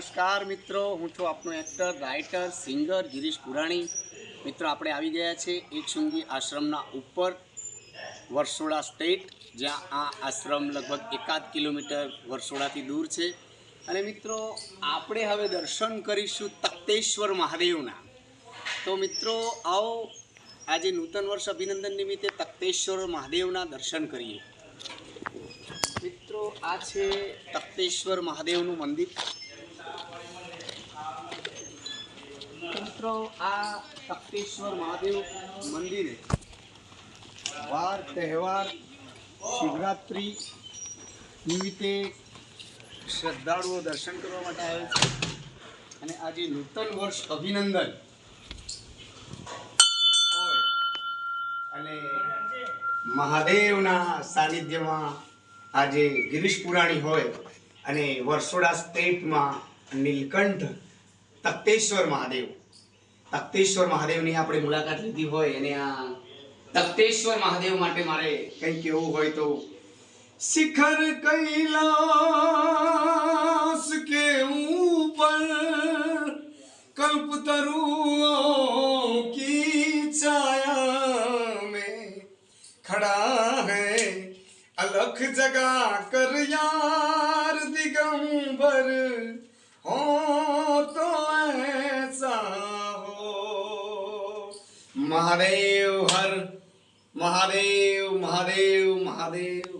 નમસ્કાર મિત્રો, હું છું આપનો actor writer singer Girish Purani. મિત્રો, આપણે આવી ગયા છે એકશુંગી આશ્રમના ઉપર, વરસોડા સ્ટેટ જ્યાં આ આશ્રમ લગભગ એકાદ કિલોમીટર વરસોડાથી દૂર છે. અને મિત્રો, આપણે હવે દર્શન કરીશું તપ્તેશ્વર મહાદેવના. તો મિત્રો, આવો, આજે નૂતન વર્ષ અભિનંદન નિમિત્તે તપ્તેશ્વર મહાદેવના દર્શન કરીએ. મિત્રો, આ છે તપ્તેશ્વર મહાદેવનું મંદિર. મિત્રો, આ તખ્તેશ્વર મહાદેવ મંદિરે વાર તહેવાર, શિવરાત્રિ નિમિત્તે શ્રદ્ધાળુઓ દર્શન કરવા માટે આવે છે. અને આજે નૂતન વર્ષ અભિનંદન હોય, અને મહાદેવના સાનિધ્યમાં આજે ગિરીશ પુરાણી હોય અને વર્સોડા સ્ટેટમાં નીલકંઠ તપ્તેશ્વર મહાદેવ તખ્તેશ્વર મહાદેવની આપણે મુલાકાત લીધી હોય અને આ તખ્તેશ્વર મહાદેવ માટે મારે કંઈક કેવું હોય તો શિખર कैलाश के ऊपर कल्पतरुओं की छाया में खड़ा है अलख जगा कर यार दिगंबर हो મહાદેવ હર મહાદેવ મહાદેવ મહાદેવ.